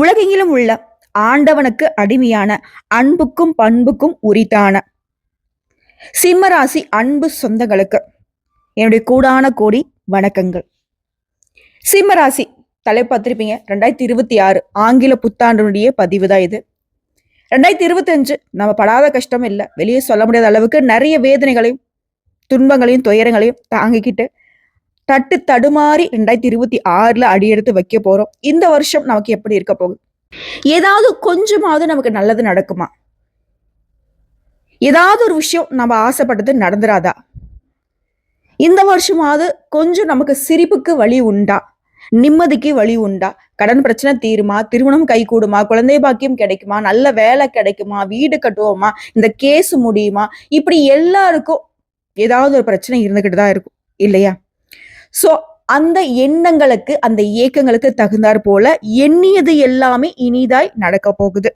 உலகெங்கிலும் உள்ள ஆண்டவனுக்கு அடிமையான அன்புக்கும் பண்புக்கும் உரித்தான சிம்மராசி அன்பு சொந்தங்களுக்கு என்னுடைய கூடான கோடி வணக்கங்கள். சிம்மராசி தலைப்பத்திருப்பீங்க. ரெண்டாயிரத்தி இருபத்தி ஆறு ஆங்கில புத்தாண்டினுடைய பதிவு தான் இது. ரெண்டாயிரத்தி இருபத்தஞ்சு நம்ம படாத கஷ்டம் இல்லை. வெளியே சொல்ல முடியாத அளவுக்கு நிறைய வேதனைகளையும் துன்பங்களையும் துயரங்களையும் தாங்கிக்கிட்டு தட்டு தடுமாறி ரெண்டாயிரத்தி இருபத்தி ஆறுல அடியெடுத்து வைக்க போறோம். இந்த வருஷம் நமக்கு எப்படி இருக்க போகுது? ஏதாவது கொஞ்சமாவது நமக்கு நல்லது நடக்குமா? ஏதாவது ஒரு விஷயம் நம்ம ஆசைப்பட்டது நடந்துராதா? இந்த வருஷமாவது கொஞ்சம் நமக்கு சிரிப்புக்கு வழி உண்டா? நிம்மதிக்கு வழி உண்டா? கடன் பிரச்சனை தீருமா? திருமணம் கை கூடுமா குழந்தை பாக்கியம் கிடைக்குமா? நல்ல வேலை கிடைக்குமா? வீடு கட்டுவோமா? இந்த கேஸ் முடியுமா? இப்படி எல்லாருக்கும் ஏதாவது ஒரு பிரச்சனை இருந்துகிட்டு தான் இருக்கும். இல்லையா? ஸோ அந்த எண்ணங்களுக்கு அந்த ஏக்கங்களுக்கு தகுந்தாற் போல எண்ணியது எல்லாமே இனிதாய் நடக்க போகுது.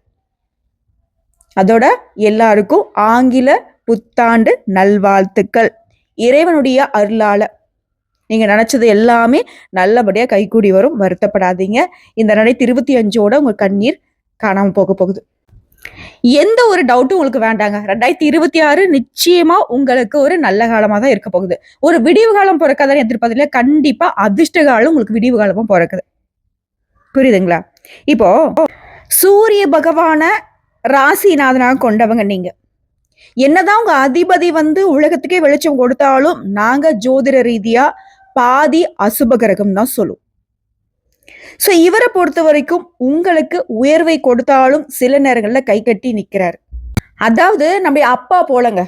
அதோட எல்லாருக்கும் ஆங்கில புத்தாண்டு நல்வாழ்த்துக்கள். இறைவனுடைய அருளால. நீங்க நினைச்சது எல்லாமே நல்லபடியா கைகூடி வரும். வருத்தப்படாதீங்க. இந்த நடை இருபத்தி அஞ்சோட உங்க கண்ணீர் காணாம போக போகுது. எந்த ஒரு டவுட்டும் உங்களுக்கு வேண்டாங்க. ரெண்டாயிரத்தி இருபத்தி ஆறு நிச்சயமா உங்களுக்கு ஒரு நல்ல காலமா தான் இருக்க போகுது. ஒரு விடிவு காலம் பிறக்காதான் எதிர்பார்த்துல கண்டிப்பா அதிர்ஷ்ட காலம் உங்களுக்கு விடிவு காலமா பிறக்குது புரியுதுங்களா? இப்போ சூரிய பகவான ராசிநாதனாக கொண்டவங்க நீங்க. என்னதான் உங்க அதிபதி வந்து உலகத்துக்கே வெளிச்சம் கொடுத்தாலும் நாங்க ஜோதிட ரீதியா பாதி அசுப கிரகம் தான் சொல்லுவோம். ஸோ இவரை பொறுத்த வரைக்கும் உங்களுக்கு உயர்வை கொடுத்தாலும் சில நேரங்களில் கை கட்டி நிற்கிறாரு அதாவது நம்ம அப்பா போலங்க.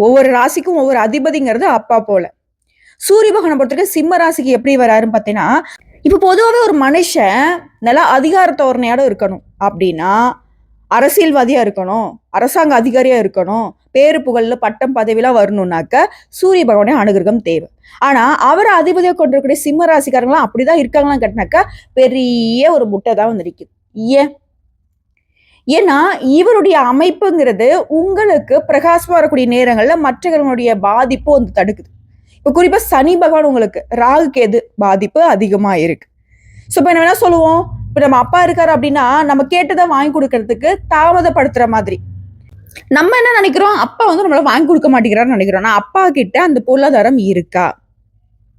ஒவ்வொரு ராசிக்கும் ஒவ்வொரு அதிபதிங்கிறது அப்பா போல. சூரிய பகவானை பொறுத்தவரைக்கும் சிம்ம ராசிக்கு எப்படி வராருன்னு பார்த்தீங்கன்னா இப்போ பொதுவாகவே ஒரு மனுஷன் நல்லா அதிகார தோரணையோட இருக்கணும். அப்படின்னா அரசியல்வாதியாக இருக்கணும் அரசாங்க அதிகாரியாக இருக்கணும் பேரு புகழில் பட்டம் பதவியெலாம் வரணும்னாக்க சூரிய பகவானே அனுகிரகம் தேவை. ஆனால் அவரை அதிபதியாக கொண்டிருக்கக்கூடிய சிம்ம ராசிக்காரங்களாம் அப்படி தான் இருக்காங்களாம் கேட்டினாக்கா பெரிய ஒரு முட்டை தான் வந்து ஏன்? ஏன்னா இவருடைய அமைப்புங்கிறது உங்களுக்கு பிரகாசமாக வரக்கூடிய நேரங்களில் மற்றவர்களுடைய பாதிப்பு வந்து தடுக்குது. இப்போ குறிப்பாக சனி பகவான் உங்களுக்கு ராகு கேது பாதிப்பு அதிகமாக இருக்கு. ஸோ இப்போ என்ன வேணா சொல்லுவோம். இப்போ நம்ம அப்பா இருக்காரு அப்படின்னா நம்ம கேட்டதை வாங்கி கொடுக்கறதுக்கு தாமதப்படுத்துற மாதிரி. நம்ம என்ன நினைக்கிறோம்? அப்பா வந்து நம்மள வாங்கி கொடுக்க மாட்டேங்கிறான்னு நினைக்கிறோம். ஆனால் அப்பா கிட்ட அந்த பொருளாதாரம் இருக்கா?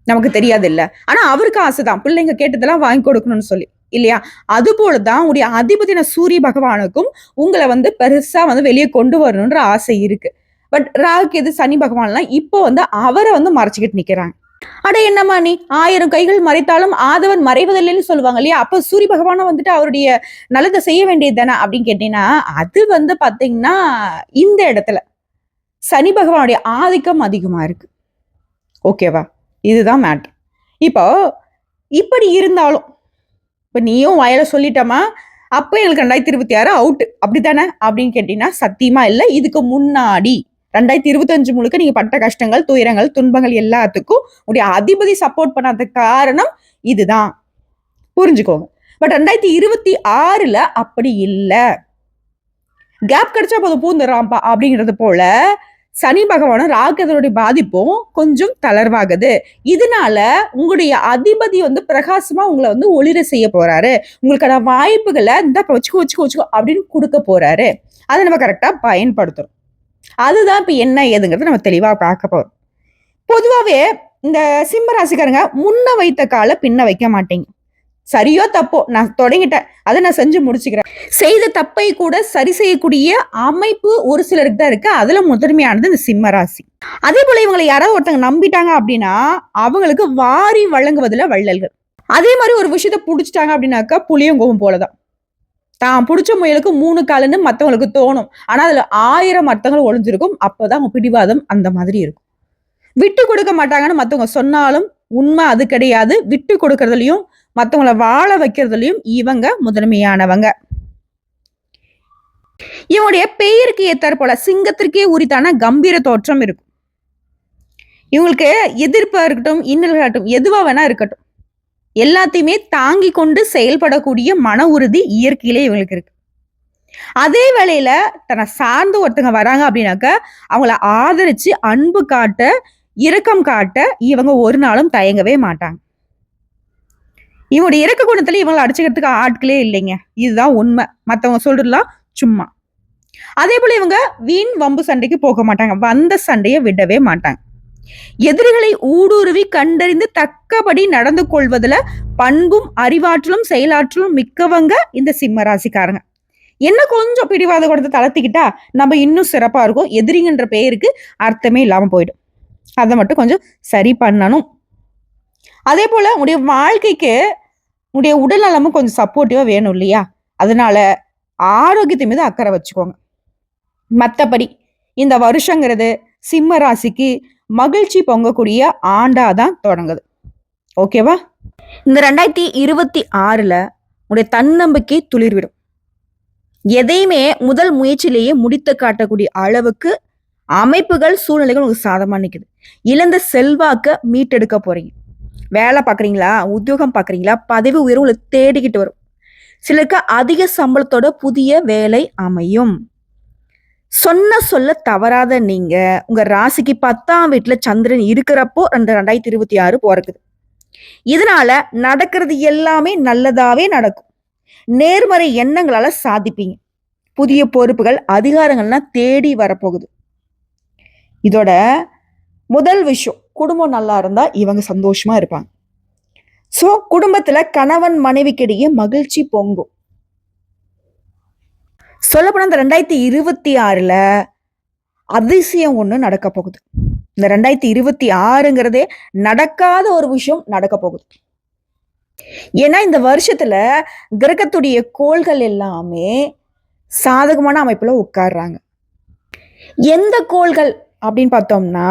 நமக்கு தெரியாது இல்ல ஆனா அவருக்கு ஆசைதான். பிள்ளைங்க கேட்டதெல்லாம் வாங்கி கொடுக்கணும்னு சொல்லி. இல்லையா? அது போலதான் உடைய அதிபதின சூரிய பகவானுக்கும் உங்களை வந்து பெருசா வந்து வெளியே கொண்டு வரணும்ன்ற ஆசை இருக்கு. பட் ராகுக்கு எது சனி பகவான்லாம் இப்போ வந்து அவரை வந்து மறைச்சிக்கிட்டு நிக்கிறாங்க. அட என்னம்மா நீ? ஆயிரம் கைகள் மறைத்தாலும் ஆதவன் மறைவதில்லைன்னு சொல்லுவாங்க இல்லையா? அப்ப சூரிய பகவானை வந்துட்டு அவருடைய நல்லதை செய்ய வேண்டியது தானே அப்படின்னு கேட்டீங்கன்னா அது வந்து பாத்தீங்கன்னா இந்த இடத்துல சனி பகவானுடைய ஆதிக்கம் அதிகமா இருக்கு. ஓகேவா இதுதான் மேட்ரு இப்போ இப்படி இருந்தாலும் இப்போ நீயும் வயலை சொல்லிட்டமா அப்போ எனக்கு ரெண்டாயிரத்தி இருபத்தி ஆறு அவுட்டு அப்படித்தானே? அப்படின்னு கேட்டீங்கன்னா சத்தியமா இல்லை. இதுக்கு முன்னாடி ரெண்டாயிரத்தி இருபத்தஞ்சு முழுக்க நீங்க பட்ட கஷ்டங்கள் துயரங்கள் துன்பங்கள் எல்லாத்துக்கும் உடைய அதிபதி சப்போர்ட் பண்ணாத காரணம் இதுதான். புரிஞ்சுக்கோங்க. பட் ரெண்டாயிரத்தி இருபத்தி ஆறுல அப்படி இல்லை. கேப் கிடைச்சா போதும் பூந்துடுறான்ப்பா அப்படிங்கிறது போல சனி பகவானும் ராகதனுடைய பாதிப்பும் கொஞ்சம் தளர்வாகுது. இதனால உங்களுடைய அதிபதி வந்து பிரகாசமா உங்களை வந்து ஒளிர செய்ய போறாரு. உங்களுக்கான வாய்ப்புகளை இந்த வச்சுக்கோ வச்சுக்கோ வச்சுக்கோ அப்படின்னு கொடுக்க போறாரு. அதை நம்ம கரெக்டா பயன்படுத்துறோம். அதுதான் இப்போ என்ன ஏதுங்கிறத நம்ம தெளிவாக பார்க்க போகிறோம் பொதுவாகவே இந்த சிம்ம ராசிக்காரங்க முன்ன வைத்த காலை பின்ன வைக்க மாட்டீங்க. சரியோ தப்போ நான் தொடங்கிட்டேன். அதை நான் செஞ்சு முடிச்சுக்கிறேன். செய்த தப்பை கூட சரி செய்யக்கூடிய அமைப்பு ஒரு சிலருக்கு தான் இருக்கு. அதுல முதன்மையானது இந்த சிம்ம ராசி. அதே போல இவங்களை யாராவது ஒருத்தங்க நம்பிட்டாங்க அப்படின்னா அவங்களுக்கு வாரி வழங்குவதில் வள்ளல்கள். அதே மாதிரி ஒரு விஷயத்த பிடிச்சிட்டாங்க அப்படின்னாக்கா புளியங்கோவம் போலதான். தான் பிடிச்ச முயலுக்கு மூணு காலுன்னு மற்றவங்களுக்கு தோணும். ஆனால் அதில் ஆயிரம் அர்த்தங்கள் ஒளிஞ்சிருக்கும். அப்போதான் அவங்க பிடிவாதம் அந்த மாதிரி இருக்கும். விட்டு கொடுக்க மாட்டாங்கன்னு மற்றவங்க சொன்னாலும் உண்மை அது கிடையாது. விட்டு கொடுக்கறதுலையும் மற்றவங்கள வாழ வைக்கிறதுலையும் இவங்க முதன்மையானவங்க. இவங்களுடைய பெயருக்கு ஏத்தார் போல சிங்கத்திற்கே உரித்தான கம்பீர தோற்றம் இருக்கும். இவங்களுக்கு எதிர்ப்பாக இருக்கட்டும் இன்னல்களாகட்டும் எதுவாக வேணா இருக்கட்டும். எல்லாத்தையுமே தாங்கி கொண்டு செயல்படக்கூடிய மன உறுதி இயற்கையிலே இவங்களுக்கு இருக்கு. அதே வேளையில தன்னை சார்ந்து ஒருத்தங்க வராங்க அப்படின்னாக்க அவங்கள ஆதரிச்சு அன்பு காட்ட இரக்கம் காட்ட இவங்க ஒரு நாளும் தயங்கவே மாட்டாங்க. இவங்களுடைய இறக்க குணத்துல இவங்களை அடிச்சுக்கிறதுக்கு ஆட்களே இல்லைங்க. இதுதான் உண்மை. மற்றவங்க சொல்றதுலாம் சும்மா. அதே போல இவங்க வீண் வம்பு சண்டைக்கு போக மாட்டாங்க. வந்த சண்டையை விடவே மாட்டாங்க. எதிரிகளை ஊடுருவி கண்டறிந்து தக்கபடி நடந்து கொள்வதுல பண்பும் அறிவாற்றலும் செயலாற்றலும் மிக்கவங்க இந்த சிம்ம ராசிக்காரங்க. என்ன கொஞ்சம் பிடிவாத கொடுத்து தளர்த்திக்கிட்டா நம்ம இன்னும் சிறப்பாக இருக்கும். எதிரிங்கன்ற பெயருக்கு அர்த்தமே இல்லாமல் போயிடும். அதை மட்டும் கொஞ்சம் சரி பண்ணணும். அதே போல் உடைய வாழ்க்கைக்கு உடைய உடல் நலமும் கொஞ்சம் சப்போர்ட்டிவாக வேணும் இல்லையா? அதனால ஆரோக்கியத்தை மீது அக்கறை வச்சுக்கோங்க. மற்றபடி இந்த வருஷங்கிறது சிம்ம ராசிக்கு மகிழ்ச்சி பொங்கக்கூடிய ஆண்டா தான் தொடங்குது ஓகேவா இந்த ரெண்டாயிரத்தி இருபத்தி ஆறுல உடைய தன்னம்பிக்கை துளிர்விடும். எதையுமே முதல் முயற்சியிலேயே முடித்து காட்டக்கூடிய அளவுக்கு அமைப்புகள் சூழ்நிலைகள் உங்களுக்கு சாதமாக நிற்குது இழந்த செல்வாக்க மீட்டெடுக்க போறீங்க. வேலை பார்க்குறீங்களா? உத்தியோகம் பார்க்குறீங்களா? பதவி உயர்வு உங்களுக்கு தேடிக்கிட்டு வரும். சிலருக்கு அதிக சம்பளத்தோட புதிய வேலை அமையும். சொன்ன சொல்ல தவறாத நீங்க உங்க ராசிக்கு பத்தாம் வீட்டுல சந்திரன் இருக்கிறப்போ அந்த ரெண்டாயிரத்தி இருபத்தி ஆறு பிறக்குது இதனால நடக்கிறது எல்லாமே நல்லதாவே நடக்கும். நேர்மறை எண்ணங்களால சாதிப்பீங்க. புதிய பொறுப்புகள் அதிகாரங்கள்லாம் தேடி வரப்போகுது. இதோட முதல் விஷயம் குடும்பம் நல்லா இருந்தா இவங்க சந்தோஷமா இருப்பாங்க. ஸோ குடும்பத்துல கணவன் மனைவிக்கிடையே மகிழ்ச்சி பொங்கும். சொல்லப்போனால் இந்த ரெண்டாயிரத்தி இருபத்தி ஆறில் அதிசயம் ஒன்று நடக்க போகுது. இந்த ரெண்டாயிரத்தி இருபத்தி ஆறுங்கிறதே நடக்காத ஒரு விஷயம் நடக்க போகுது. ஏன்னா இந்த வருஷத்துல கிரகத்துடைய கோள்கள் எல்லாமே சாதகமான அமைப்புல உட்கார்றாங்க. எந்த கோள்கள் அப்படின்னு பார்த்தோம்னா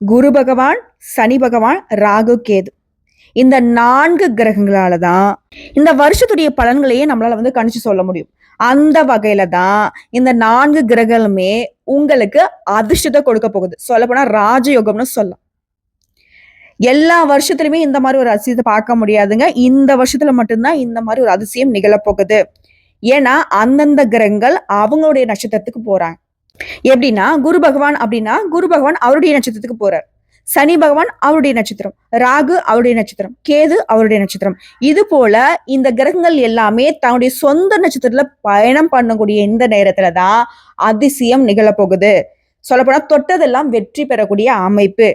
குரு பகவான் சனி பகவான் ராகு கேது. இந்த நான்கு கிரகங்களால தான் இந்த வருஷத்துடைய பலன்களையே நம்மளால வந்து கணிச்சு சொல்ல முடியும். அந்த வகையில தான் இந்த நான்கு கிரகங்களுமே உங்களுக்கு அதிர்ஷ்டத்தை கொடுக்க போகுது. சொல்ல போனா ராஜயோகம்னு சொல்லலாம். எல்லா வருஷத்துலயுமே இந்த மாதிரி ஒரு அதிசயத்தை பார்க்க முடியாதுங்க. இந்த வருஷத்துல மட்டும்தான் இந்த மாதிரி ஒரு அதிசயம் நிகழப்போகுது ஏன்னா அந்தந்த கிரகங்கள் அவங்களுடைய நட்சத்திரத்துக்கு போறாங்க. எப்படின்னா குரு பகவான் அப்படின்னா குரு பகவான் அவருடைய நட்சத்திரத்துக்கு போறார். சனி பகவான் அவருடைய நட்சத்திரம் ராகு அவருடைய நட்சத்திரம் கேது அவருடைய நட்சத்திரம். இது போல இந்த கிரகங்கள் எல்லாமே தன்னுடைய சொந்த நட்சத்திரத்துல பயணம் பண்ணக்கூடிய இந்த நேரத்துல தான் அதிசயம் நிகழப்போகுது. சொல்லப்போனா தொட்டதெல்லாம் வெற்றி பெறக்கூடிய அமைப்பு.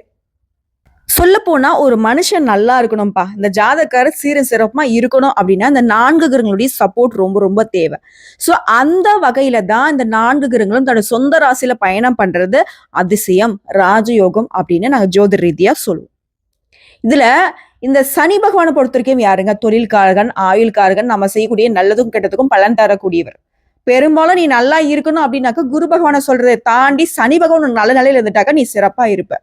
சொல்லப்போனா ஒரு மனுஷன் நல்லா இருக்கணும்ப்பா இந்த ஜாதக்காரர் சீர சிறப்புமா இருக்கணும் அப்படின்னா இந்த நான்கு கிரகங்களுடைய சப்போர்ட் ரொம்ப ரொம்ப தேவை. ஸோ அந்த வகையில தான் இந்த நான்கு கிரகங்களும் தன்னோட சொந்த ராசியில பயணம் பண்றது அதிசயம். ராஜயோகம் அப்படின்னு நாங்கள் ஜோதிட ரீதியா சொல்லுவோம். இதுல இந்த சனி பகவானை பொறுத்த வரைக்கும் யாருங்க? தொழில்காரகன் ஆயுள்காரகன் நம்ம செய்யக்கூடிய நல்லதும் கெட்டதுக்கும் பலன் தரக்கூடியவர். பெரும்பாலும் நீ நல்லா இருக்கணும் அப்படின்னாக்க குரு பகவானை சொல்றதை தாண்டி சனி பகவான் நல்ல நிலையில இருந்துட்டாக்க நீ சிறப்பா இருப்ப.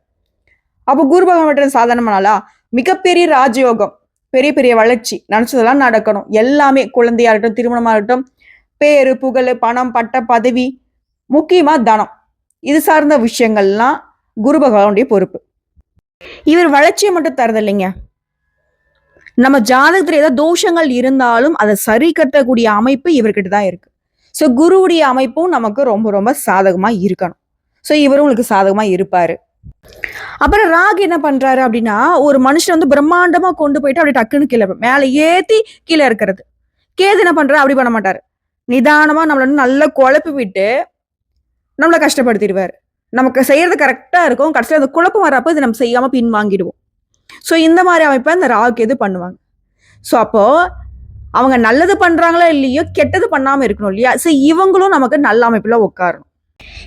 அப்போ குரு பகவான் சாதாரணமானாலா? மிகப்பெரிய ராஜயோகம் பெரிய பெரிய வளர்ச்சி நினைச்சதெல்லாம் நடக்கணும். எல்லாமே குழந்தையா இருக்கட்டும் திருமணமா இருக்கட்டும் பேரு புகழ் பணம் பட்ட பதவி முக்கியமா தனம். இது சார்ந்த விஷயங்கள்லாம் குரு பகவானுடைய பொறுப்பு. இவர் வளர்ச்சியை மட்டும் தரதில்லைங்க. நம்ம ஜாதகத்துல ஏதாவது தோஷங்கள் இருந்தாலும் அதை சரி கட்டக்கூடிய அமைப்பு இவர்கிட்ட தான் இருக்கு. ஸோ குருவுடைய அமைப்பும் நமக்கு ரொம்ப ரொம்ப சாதகமா இருக்கணும். ஸோ இவரும் உங்களுக்கு சாதகமா இருப்பாரு. அப்புறம் ராக் என்ன பண்றாரு அப்படின்னா ஒரு மனுஷன் வந்து பிரம்மாண்டமா கொண்டு போயிட்டு அப்படி டக்குன்னு கீழே மேலே ஏத்தி கீழே இருக்கிறது கேது என்ன பண்றாரு? அப்படி பண்ண மாட்டாரு. நிதானமா நம்மள வந்து நல்லா குழப்பி விட்டு நம்மளை கஷ்டப்படுத்திடுவார். நமக்கு செய்யறது கரெக்டா இருக்கும். கடைசியில் அந்த குழப்பம் வரப்போ இது நம்ம செய்யாம பின் வாங்கிடுவோம் ஸோ இந்த மாதிரி அமைப்பை அந்த ராகு கேது பண்ணுவாங்க? ஸோ அப்போ அவங்க நல்லது பண்றாங்களோ இல்லையோ கெட்டது பண்ணாம இருக்கணும் இல்லையா? ஸோ இவங்களும் நமக்கு நல்ல அமைப்புல உட்காரணும்.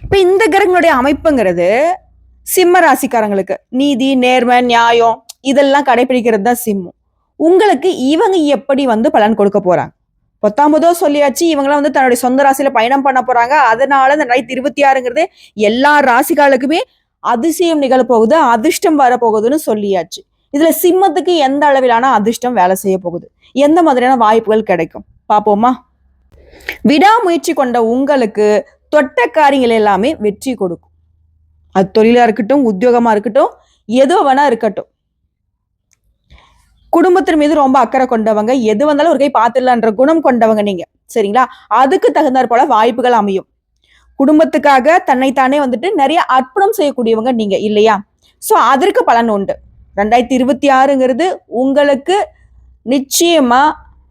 இப்போ இந்த கிரகங்களுடைய அமைப்புங்கிறது சிம்ம ராசிக்காரங்களுக்கு நீதி நேர்மை நியாயம் இதெல்லாம் கடைபிடிக்கிறது தான் சிம்மம். உங்களுக்கு இவங்க எப்படி வந்து பலன் கொடுக்க போறாங்க? பத்தாம்பதோ சொல்லியாச்சு இவங்களாம் வந்து தன்னுடைய சொந்த ராசியில பயணம் பண்ண போறாங்க. அதனால இந்த ரெண்டாயிரத்தி இருபத்தி ஆறுங்கிறது எல்லா ராசிகாலுக்குமே அதிசயம் நிகழப்போகுது அதிர்ஷ்டம் வரப்போகுதுன்னு சொல்லியாச்சு. இதுல சிம்மத்துக்கு எந்த அளவிலான அதிர்ஷ்டம் வேலை செய்ய போகுது? எந்த மாதிரியான வாய்ப்புகள் கிடைக்கும்? பாப்போமா விடாமுயற்சி கொண்ட உங்களுக்கு தொட்ட காரியங்கள் எல்லாமே வெற்றி கொடுக்கும். அது தொழிலாக இருக்கட்டும் உத்தியோகமாக இருக்கட்டும் எது வேணா இருக்கட்டும். குடும்பத்தின் மீது ரொம்ப அக்கறை கொண்டவங்க எது வந்தாலும் ஒரு கை பார்த்துடலான்ற குணம் கொண்டவங்க நீங்க. சரிங்களா? அதுக்கு தகுந்தாற் போல வாய்ப்புகள் அமையும். குடும்பத்துக்காக தன்னைத்தானே வந்துட்டு நிறைய அர்ப்பணம் செய்யக்கூடியவங்க நீங்க இல்லையா? ஸோ அதற்கு பலன் உண்டு. ரெண்டாயிரத்தி இருபத்தி ஆறுங்கிறது உங்களுக்கு நிச்சயமா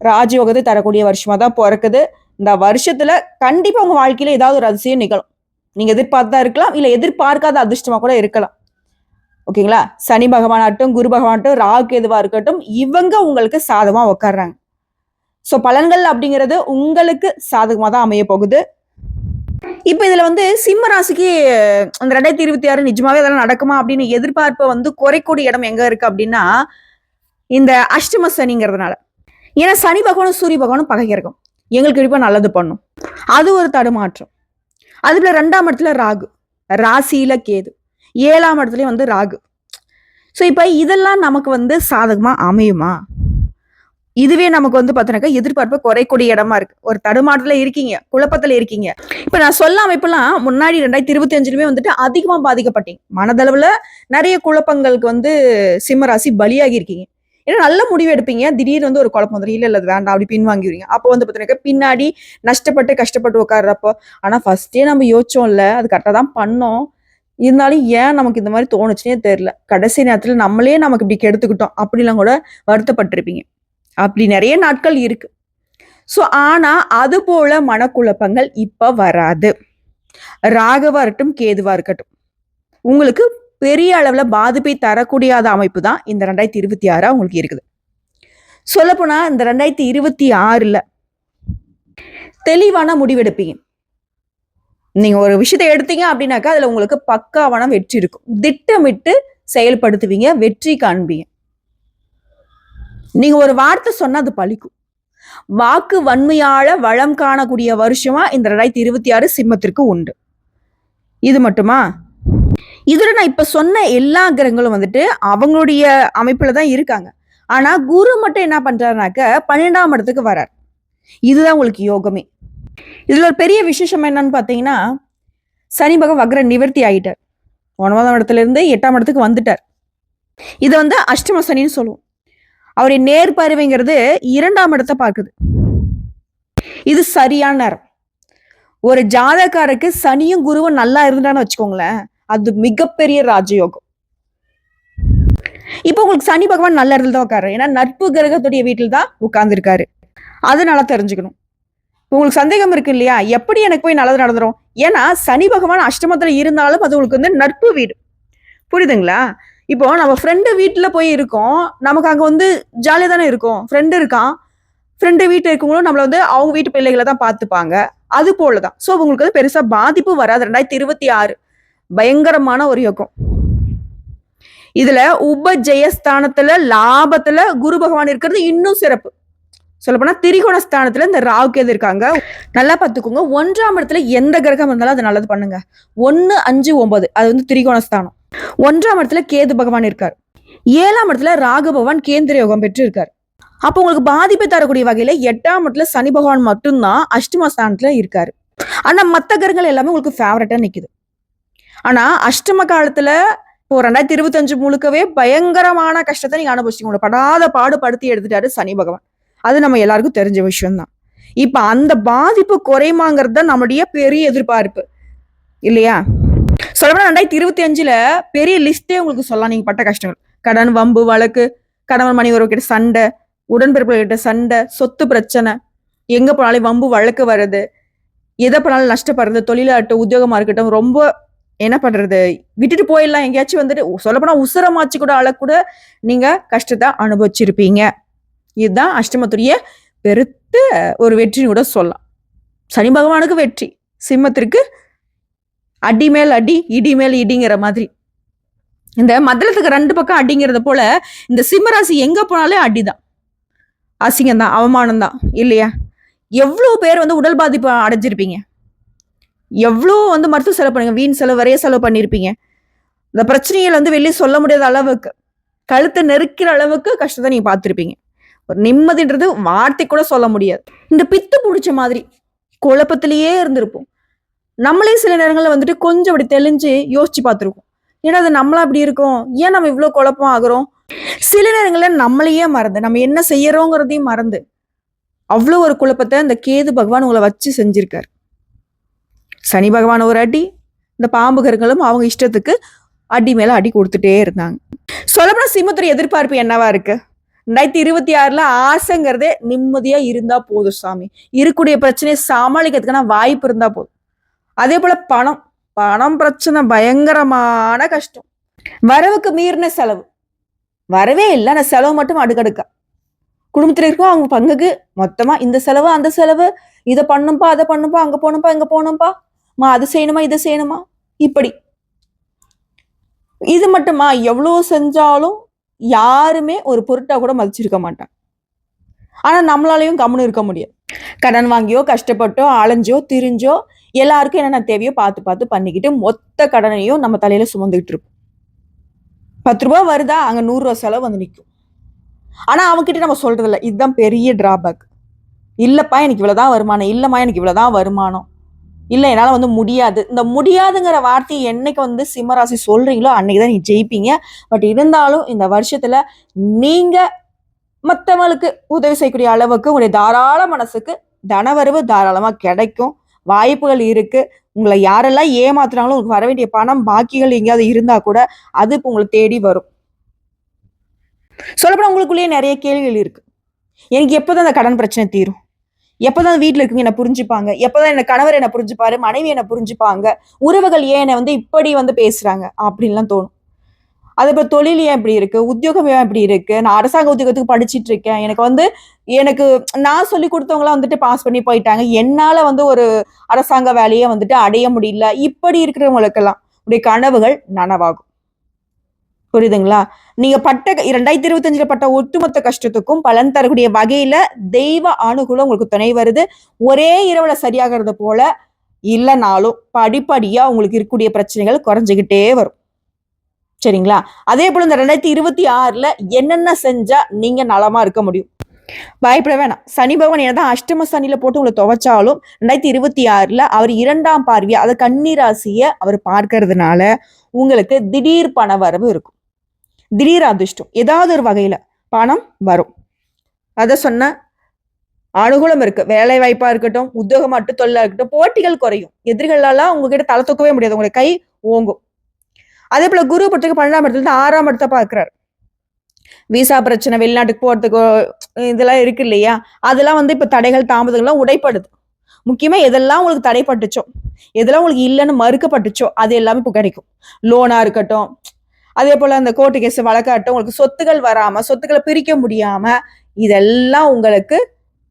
ராஜயோகத்தை தரக்கூடிய வருஷமா தான் பிறக்குது. இந்த வருஷத்துல கண்டிப்பா உங்க வாழ்க்கையில ஏதாவது ஒரு அதிசயம் நிகழும். நீங்க எதிர்பார்த்தா இருக்கலாம் இல்ல எதிர்பார்க்காத அதிர்ஷ்டமா கூட இருக்கலாம். ஓகேங்களா? சனி பகவானாகட்டும் குரு பகவானாகட்டும் ராகு இருக்கட்டும் இவங்க உங்களுக்கு சாதகமா உட்கார்றாங்க ஸோ பலன்கள் அப்படிங்கிறது உங்களுக்கு சாதகமா தான் அமைய போகுது. இப்போ இதுல வந்து சிம்ம ராசிக்கு அந்த ரெண்டாயிரத்தி இருபத்தி ஆறு நிஜமாவே அதெல்லாம் நடக்குமா அப்படின்னு எதிர்பார்ப்பை வந்து குறைக்கூடிய இடம் எங்க இருக்கு அப்படின்னா இந்த அஷ்டம சனிங்கிறதுனால. ஏன்னா சனி பகவானும் சூரிய பகவானும் பகை இருக்கும் எங்களுக்கு கண்டிப்பா நல்லது பண்ணும். அது ஒரு தடுமாற்றம். அதுல ரெண்டாம் இடத்துல ராகு. ராசியில கேது. ஏழாம் இடத்துலயும் வந்து ராகு. ஸோ இப்போ இதெல்லாம் நமக்கு வந்து சாதகமாக அமையுமா? இதுவே நமக்கு வந்து பார்த்தோன்னாக்கா எதிர்பார்ப்பு குறைக்கூடிய இடமா இருக்கு. ஒரு தடுமாற்றத்துல இருக்கீங்க குழப்பத்துல இருக்கீங்க. இப்ப நான் சொல்ல அமைப்பெல்லாம் முன்னாடி ரெண்டாயிரத்தி இருபத்தி அஞ்சுலுமே வந்துட்டு அதிகமா பாதிக்கப்பட்டீங்க. மனதளவுல நிறைய குழப்பங்களுக்கு வந்து சிம்மராசி பலியாகி இருக்கீங்க. ஏன்னா நல்ல முடிவு எடுப்பீங்க. திடீர்னு வந்து ஒரு குழப்பம் வந்துடும் இல்லை இல்லை வேண்டாம். அப்படி பின் வாங்கிடுவீங்க அப்போ வந்து பார்த்தீங்கன்னா பின்னாடி நஷ்டப்பட்டு கஷ்டப்பட்டு உட்காடுறப்போ ஆனா ஃபர்ஸ்டே நம்ம யோசிச்சோம்ல அது கரெக்டாக தான் பண்ணோம். இருந்தாலும் ஏன் நமக்கு இந்த மாதிரி தோணுச்சுனே தெரியல. கடைசி நேரத்துல நம்மளே நமக்கு இப்படி கெடுத்துக்கிட்டோம். அப்படிலாம் கூட வருத்தப்பட்டிருப்பீங்க. அப்படி நிறைய நாட்கள் இருக்கு. ஸோ ஆனா அது போல மனக்குழப்பங்கள் இப்ப வராது. ராகவா இருக்கட்டும் கேதுவா இருக்கட்டும். உங்களுக்கு பெரிய அளவில் பாதிப்பை தரக்கூடியாத அமைப்பு தான் இந்த ரெண்டாயிரத்தி இருபத்தி ஆறாக உங்களுக்கு இருக்குது. சொல்லப்போனால் இந்த ரெண்டாயிரத்தி இருபத்தி ஆறில் தெளிவான முடிவெடுப்பீங்க. நீங்கள் ஒரு விஷயத்தை எடுத்தீங்க அப்படின்னாக்கா அதில் உங்களுக்கு பக்காவான வெற்றி இருக்கும். திட்டமிட்டு செயல்படுத்துவீங்க வெற்றி காண்பீங்க. நீங்கள் ஒரு வார்த்தை சொன்னால் அது பழிக்கும். வாக்கு வன்மையால வளம் காணக்கூடிய வருஷமா இந்த ரெண்டாயிரத்தி இருபத்தி ஆறு சிம்மத்திற்கு உண்டு. இது மட்டுமா? இதில் நான் இப்போ சொன்ன எல்லா கிரகங்களும் வந்துட்டு அவங்களுடைய அமைப்பில் தான் இருக்காங்க. ஆனால் குரு மட்டும் என்ன பண்ணுறாருனாக்க பன்னெண்டாம் இடத்துக்கு வரார். இதுதான் உங்களுக்கு யோகமே. இதில் ஒரு பெரிய விசேஷம் என்னன்னு பார்த்தீங்கன்னா சனி பகவான் வக்ர நிவர்த்தி ஆகிட்டார் ஒன்பதாம் இடத்துல இருந்து எட்டாம் இடத்துக்கு வந்துட்டார். இதை வந்து அஷ்டம சனின்னு சொல்லுவோம். அவருடைய நேர்பார்வைங்கிறது இரண்டாம் இடத்தை பார்க்குது. இது சரியான நேரம். ஒரு ஜாதகாருக்கு சனியும் குருவும் நல்லா இருந்தான்னு வச்சுக்கோங்களேன். அது மிகப்பெரிய ராஜயோகம். இப்போ உங்களுக்கு சனி பகவான் நல்ல இடத்துல தான் உட்காரு ஏன்னா நட்பு கிரகத்துடைய வீட்டில் தான் உட்கார்ந்துருக்காரு. அதனால தெரிஞ்சுக்கணும். உங்களுக்கு சந்தேகம் இருக்கு இல்லையா? எப்படி எனக்கு போய் நல்லது நடந்துரும்? ஏன்னா சனி பகவான் அஷ்டமத்துல இருந்தாலும் அது உங்களுக்கு வந்து நட்பு வீடு. புரியுதுங்களா? இப்போ நம்ம ஃப்ரெண்டு வீட்டில் போய் இருக்கோம். நமக்கு அங்கே வந்து ஜாலியாக தானே இருக்கும். ஃப்ரெண்டு இருக்கான் ஃப்ரெண்டு வீட்டில் இருக்கவங்களும் நம்மளை வந்து அவங்க வீட்டு பிள்ளைகளை தான் பார்த்துப்பாங்க. அது போல தான் ஸோ உங்களுக்கு வந்து பெருசாக பாதிப்பு வராது. ரெண்டாயிரத்தி இருபத்தி ஆறு பயங்கரமான ஒரு யோகம். இதுல உபஜெயஸ்தானத்துல லாபத்துல குரு பகவான் இருக்கிறது இன்னும் சிறப்பு. சொல்லப்போனா திரிகோண ஸ்தானத்துல இந்த ராகு கேது இருக்காங்க. நல்லா பார்த்துக்கோங்க. ஒன்றாம் இடத்துல எந்த கிரகம் இருந்தாலும் அது நல்லது பண்ணுங்க. ஒன்னு அஞ்சு ஒன்பது. அது வந்து திரிகோண ஸ்தானம் ஒன்றாம் இடத்துல கேது பகவான் இருக்கார். ஏழாம் இடத்துல ராகு பகவான் கேந்திர யோகம் பெற்று இருக்கார் அப்போ உங்களுக்கு பாதிப்பை தரக்கூடிய வகையில எட்டாம் இடத்துல சனி பகவான் மட்டும்தான் அஷ்டம ஸ்தானத்துல இருக்காரு. ஆனா மத்த கிரகங்கள் எல்லாமே உங்களுக்கு ஃபேவரட்டா நிக்குது. ஆனா அஷ்டம காலத்துல இப்போ ரெண்டாயிரத்தி இருபத்தஞ்சு முழுக்கவே பயங்கரமான கஷ்டத்தை நீங்க அனுபவிச்சிங்க உங்களை படாத பாடுபடுத்தி எடுத்துட்டாரு சனி பகவான். அது நம்ம எல்லாருக்கும் தெரிஞ்ச விஷயம்தான். இப்போ அந்த பாதிப்பு குறையுமாங்கிறது தான் நம்முடைய பெரிய எதிர்பார்ப்பு. இல்லையா? சொல்லப்போனா ரெண்டாயிரத்தி இருபத்தி அஞ்சுல பெரிய லிஸ்டே உங்களுக்கு சொல்லலாம். நீங்க பட்ட கஷ்டங்கள். கடன் வம்பு வழக்கு கணவன் மனைவி கிட்ட சண்டை உடன்பிறப்புகிட்ட சண்டை சொத்து பிரச்சனை எங்கே போனாலும் வம்பு வழக்கு வருது. எதை போனாலும் நஷ்டப்படுறது தொழிலாகட்டும் உத்தியோகமா இருக்கட்டும் ரொம்ப என்ன பண்றது? விட்டுட்டு போயிடலாம். எங்கேயாச்சும் வந்துட்டு சொல்லப்போனா உசரமாச்சு கூட அள கூட நீங்க கஷ்டத்தை அனுபவிச்சிருப்பீங்க. இதுதான் அஷ்டமத்துடைய பெருத்த ஒரு வெற்றின்னு கூட சொல்லலாம். சனி பகவானுக்கு வெற்றி. சிம்மத்திற்கு அடி மேல் அடி இடி மேல் இடிங்கிற மாதிரி. இந்த மதளத்துக்கு ரெண்டு பக்கம் அடிங்கிறத போல இந்த சிம்மராசி எங்க போனாலே அடிதான். அசிங்கம் தான் அவமானம் தான் இல்லையா? எவ்வளோ பேர் வந்து உடல் பாதிப்பு அடைஞ்சிருப்பீங்க? எவ்வளோ வந்து மருத்துவ செலவு பண்ணுங்க? வீண் செலவு வரைய செலவு பண்ணியிருப்பீங்க இந்த பிரச்சனைகள் வந்து வெளியே சொல்ல முடியாத அளவுக்கு கழுத்தை நெருக்கிற அளவுக்கு கஷ்டத்தை நீங்கள் பார்த்துருப்பீங்க. ஒரு நிம்மதின்றது வார்த்தை கூட சொல்ல முடியாது. இந்த பித்து பிடிச்ச மாதிரி குழப்பத்திலேயே இருந்திருப்போம். நம்மளே சில நேரங்களில் வந்துட்டு கொஞ்சம் அப்படி தெளிஞ்சு யோசிச்சு பார்த்துருக்கோம் ஏன்னா அது நம்மளா அப்படி இருக்கோம். ஏன் நம்ம இவ்வளோ குழப்பம் ஆகிறோம்? சில நேரங்களில் நம்மளையே மறந்து நம்ம என்ன செய்யறோங்கிறதையும் மறந்து அவ்வளோ ஒரு குழப்பத்தை அந்த கேது பகவான் உங்களை வச்சு செஞ்சிருக்காரு. சனி பகவான் ஒரு அடி இந்த பாம்புகர்களும் அவங்க இஷ்டத்துக்கு அடி மேலே அடி கொடுத்துட்டே இருந்தாங்க. சொல்லப்போனா சிம்மத்துறை எதிர்பார்ப்பு என்னவா இருக்கு? ரெண்டாயிரத்தி இருபத்தி ஆறுல ஆசைங்கிறதே நிம்மதியா இருந்தா போதும் சாமி. இருக்கக்கூடிய பிரச்சனையை சமாளிக்கிறதுக்கான வாய்ப்பு இருந்தா போதும். அதே போல பணம் பணம் பிரச்சனை பயங்கரமான கஷ்டம். வரவுக்கு மீறின செலவு. வரவே இல்லை ஆனால் செலவு மட்டும் அடுக்கடுக்கா. குடும்பத்தில் இருக்கும் அவங்க பங்குக்கு மொத்தமா இந்த செலவு அந்த செலவு இதை பண்ணும்பா அதை பண்ணும்பா அங்க போகணும்பா இங்க போகணும்பா மா அது செய்யணுமா இதை செய்யணுமா? இப்படி. இது மட்டுமா? எவ்வளோ செஞ்சாலும் யாருமே ஒரு பொருட்டா கூட மதிச்சிருக்க மாட்டான் ஆனால் நம்மளாலையும் கம்முன்னு இருக்க முடியாது. கடன் வாங்கியோ கஷ்டப்பட்டோ அலைஞ்சோ திரிஞ்சோ எல்லாருக்கும் என்னென்ன தேவையோ பார்த்து பார்த்து பண்ணிக்கிட்டு மொத்த கடனையும் நம்ம தலையில சுமந்துக்கிட்டு இருப்போம். பத்து ரூபா வருதா? அங்கே நூறுரூவா செலவு வந்து நிற்கும் ஆனால் அவங்ககிட்ட நம்ம சொல்கிறதில்ல இதுதான் பெரிய டிராபேக் இல்லைப்பா எனக்கு இவ்வளோதான் வருமானம். இல்லைம்மா எனக்கு இவ்வளோதான் வருமானம். இல்லை என்னால் வந்து முடியாது. இந்த முடியாதுங்கிற வார்த்தையை என்னைக்கு வந்து சிம்மராசி சொல்கிறீங்களோ அன்னைக்கு தான் நீ ஜெயிப்பீங்க. பட் இருந்தாலும் இந்த வருஷத்தில் நீங்கள் மற்றவங்களுக்கு உதவி செய்யக்கூடிய அளவுக்கு உங்களுடைய தாராள மனசுக்கு தனவரவு தாராளமாக கிடைக்கும். வாய்ப்புகள் இருக்குது உங்களை யாரெல்லாம் ஏமாத்துறாங்களோ உங்களுக்கு வர வேண்டிய பணம் பாக்கிகள் எங்கேயாவது இருந்தால் கூட அது இப்போ உங்களை தேடி வரும். சொல்லப்போனால் உங்களுக்குள்ளேயே நிறைய கேள்விகள் இருக்குது எனக்கு எப்போதான் அந்த கடன் பிரச்சனை தீரும். எப்போதான் வீட்டில் இருக்கவங்க என்ன புரிஞ்சுப்பாங்க? எப்போதான் என்ன கணவர் என்ன புரிஞ்சுப்பாரு? மனைவி என்ன புரிஞ்சுப்பாங்க? உறவுகள் ஏன் என்னை வந்து இப்படி வந்து பேசுறாங்க? அப்படின்லாம் தோணும். அது இப்போ தொழில் ஏன் இப்படி இருக்கு? உத்தியோகம் ஏன் இப்படி இருக்கு? நான் அரசாங்க உத்தியோகத்துக்கு படிச்சிட்டு இருக்கேன். எனக்கு வந்து எனக்கு நான் சொல்லி கொடுத்தவங்களாம் வந்துட்டு பாஸ் பண்ணி போயிட்டாங்க. என்னால வந்து ஒரு அரசாங்க வேலையை வந்துட்டு அடைய முடியல. இப்படி இருக்கிறவங்களுக்கெல்லாம் உடைய கனவுகள் நனவாகும். புரியுதுங்களா? நீங்க பட்ட இரண்டாயிரத்தி இருபத்தஞ்சுல பட்ட ஒட்டுமொத்த கஷ்டத்துக்கும் பலன் தரக்கூடிய வகையில தெய்வ அனுகூலம் உங்களுக்கு துணை வருது. ஒரே இரவுல சரியாகிறது போல இல்லைனாலும் படிப்படியா உங்களுக்கு இருக்கக்கூடிய பிரச்சனைகள் குறைஞ்சுக்கிட்டே வரும். சரிங்களா? அதே போல இந்த ரெண்டாயிரத்தி இருபத்தி ஆறுல என்னென்ன செஞ்சா நீங்க நலமா இருக்க முடியும்? பயப்பட வேணாம். சனி பகவான் என்னதான் அஷ்டம சனியில போட்டு உங்களை துவைச்சாலும் ரெண்டாயிரத்தி இருபத்தி ஆறுல அவர் இரண்டாம் பார்வையை அதை கன்னிராசிய அவர் பார்க்கறதுனால உங்களுக்கு திடீர் பண வரவு இருக்கும். திடீர் அதிர்ஷ்டம் ஏதாவது ஒரு வகையில் பணம் வரும். அதை சொன்ன அனுகூலம் இருக்கு. வேலை வாய்ப்பா இருக்கட்டும் உத்தியோகம் மட்டும் தொழிலா இருக்கட்டும் போட்டிகள் குறையும். எதிரிகளெல்லாம் உங்ககிட்ட தலை தூக்கவே முடியாது. உங்களுடைய கை ஓங்கும். அதே போல குரு பொறுத்தவரைக்கும் பன்னெண்டாம் இடத்துல இருந்து ஆறாம் இடத்தை பார்க்கிறார். விசா பிரச்சனை வெளிநாட்டுக்கு போறதுக்கு இதெல்லாம் இருக்கு இல்லையா? அதெல்லாம் வந்து இப்ப தடைகள் தாமதங்கள்லாம் உடைப்படுது. முக்கியமா எதெல்லாம் உங்களுக்கு தடைப்பட்டுச்சோ எதெல்லாம் உங்களுக்கு இல்லைன்னு மறுக்கப்பட்டுச்சோ அது எல்லாமே இப்போ கிடைக்கும். லோனா இருக்கட்டும் அதே போல அந்த கோர்ட்டு கேஸ் வழக்காட்டும் உங்களுக்கு சொத்துக்கள் வராம சொத்துக்களை பிரிக்க முடியாம இதெல்லாம் உங்களுக்கு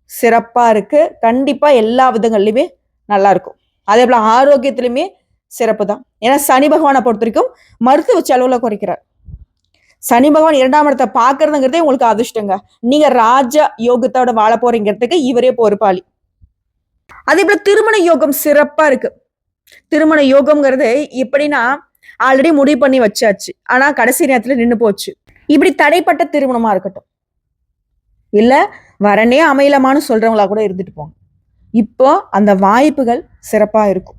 சிறப்பா இருக்கு. கண்டிப்பா எல்லா விதங்கள்லையுமே நல்லா இருக்கும். அதே போல ஆரோக்கியத்திலுமே சிறப்பு தான். ஏன்னா சனி பகவானை பொறுத்த வரைக்கும் மருத்துவ செலவுல குறைக்கிறார். சனி பகவான் இரண்டாம் இடத்தை பாக்குறதுங்கிறதே உங்களுக்கு அதிர்ஷ்டங்க. நீங்க ராஜ யோகத்தோட வாழ போறீங்கிறதுக்கு இவரே பொறுப்பாளி. அதே போல திருமண யோகம் சிறப்பா இருக்கு. திருமண யோகம்ங்கிறது எப்படின்னா ஆல்ரெடி முடிவு பண்ணி வச்சாச்சு. ஆனா கடைசி நேரத்துல நின்னு போச்சு. இப்படி தடைப்பட்ட திருமணமா இருக்கட்டும். இல்ல வரனே அமையலமான்னு சொல்றவங்களா கூட இருந்துட்டு போங்க. இப்போ அந்த வாய்ப்புகள் சிறப்பா இருக்கும்.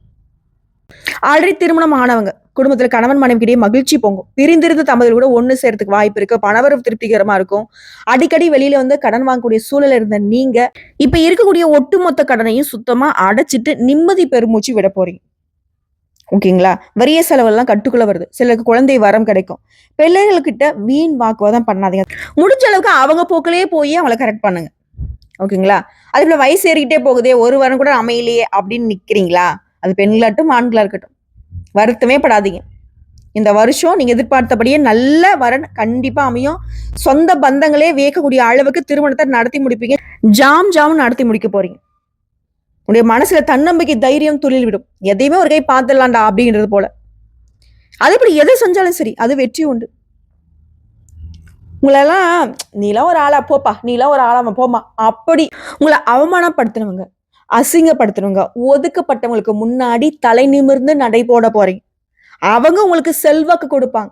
ஆல்ரெடி திருமணம் ஆனவங்க குடும்பத்துல கணவன் மனைவிக்கிட்டே மகிழ்ச்சி போங்கும். பிரிந்திருந்த தம்பதிகள் கூட ஒண்ணு சேர்றதுக்கு வாய்ப்பு இருக்கு. பணவரவு திருப்திகரமா இருக்கும். அடிக்கடி வெளியில வந்து கடன் வாங்கக்கூடிய சூழல் இருந்த நீங்க இப்ப இருக்கக்கூடிய ஒட்டுமொத்த கடனையும் சுத்தமா அடைச்சிட்டு நிம்மதி பெருமூச்சு விட போறீங்க. ஓகேங்களா? வரிய செலவெல்லாம் கட்டுக்குள்ளே வருது. சிலருக்கு குழந்தை வரம் கிடைக்கும். பிள்ளைகள்கிட்ட வீண் வாக்குவாதம் பண்ணாதீங்க. முடிஞ்ச அளவுக்கு அவங்க போக்கிலேயே போய் அவங்கள கரெக்ட் பண்ணுங்க. ஓகேங்களா? அதே போல் வயசு ஏறிக்கிட்டே போகுதே ஒரு வாரம் கூட அமையலையே அப்படின்னு நிற்கிறீங்களா அது பெண்களாகட்டும் ஆண்களாக இருக்கட்டும். வருத்தமே படாதீங்க. இந்த வருஷம் நீங்கள் எதிர்பார்த்தபடியே நல்ல வரன் கண்டிப்பாக அமையும். சொந்த பந்தங்களே வியக்கக்கூடிய அளவுக்கு திருமணத்தை நடத்தி முடிப்பீங்க. ஜாம் ஜாம் நடத்தி முடிக்க போறீங்க. உடைய மனசுல தன்னம்பிக்கை தைரியம் துளில் விடும். எதையுமே ஒரு கை பார்த்துடலாம்டா அப்படிங்கிறது போல. அது இப்படி எதை செஞ்சாலும் சரி அது வெற்றி உண்டு. உங்களெல்லாம் நீலாம் ஒரு ஆளா போப்பா நீலாம் ஒரு ஆளாம போமா அப்படி உங்களை அவமானப்படுத்தினவங்க அசிங்கப்படுத்தினவங்க ஒதுக்கப்பட்டவங்களுக்கு முன்னாடி தலை நிமிர்ந்து நடை போட போறீங்க. அவங்க உங்களுக்கு செல்வாக்கு கொடுப்பாங்க.